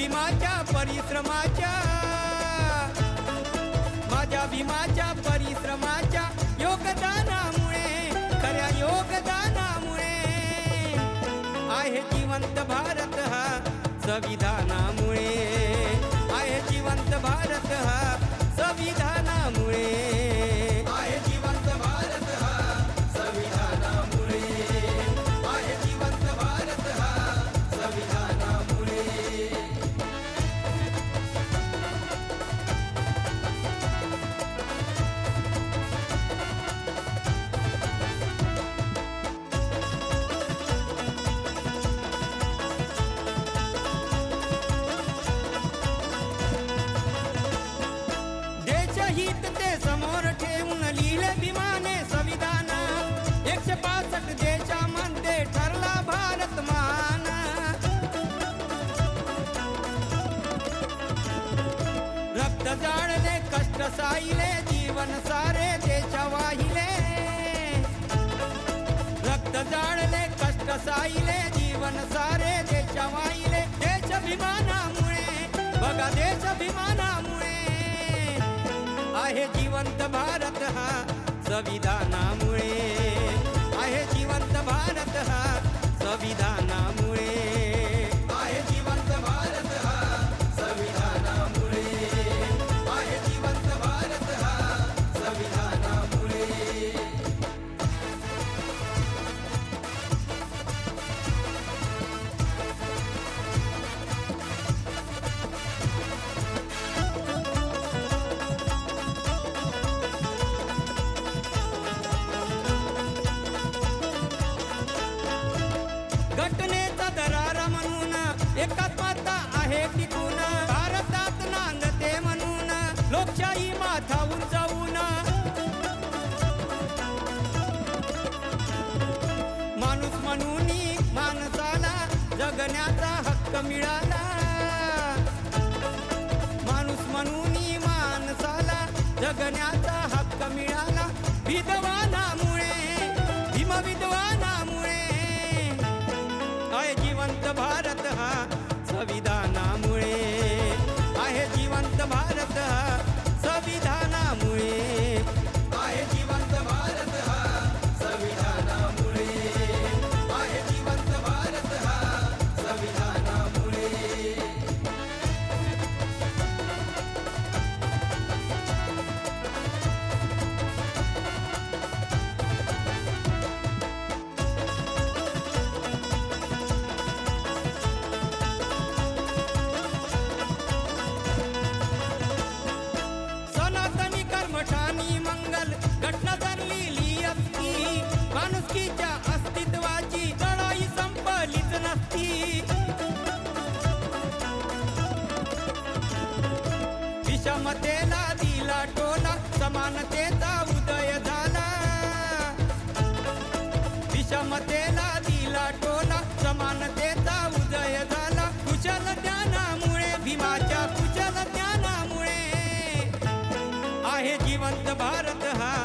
भीमाच्या परिश्रमाच्या माझ्या भीमाच्या परिश्रमाच्या योगदानामुळे खऱ्या योगदानामुळे आहे जिवंत भारत हा संविधानामुळे. जाळले जीवन सारे देशा वाहिले रक्त जाळले कष्ट साईले जीवन सारे देशा वाहिले देश अभिमानामुळे बघा देश अभिमानामुळे आहे जिवंत भारत हा संविधानामुळे. आहे जिवंत भारत हा संविधान टिकून भारतात नांदते म्हणून लोकशाही माथा उंचावून माणूस म्हणून माणसाला जगण्याचा हक्क मिळाला. माणूस म्हणून माणसाला जगण्या क्षमतेला दिला टोला. समानतेचा उदय झाला. कुशल ज्ञानामुळे भीमाच्या कुशल ज्ञानामुळे. आहे जिवंत भारत हा.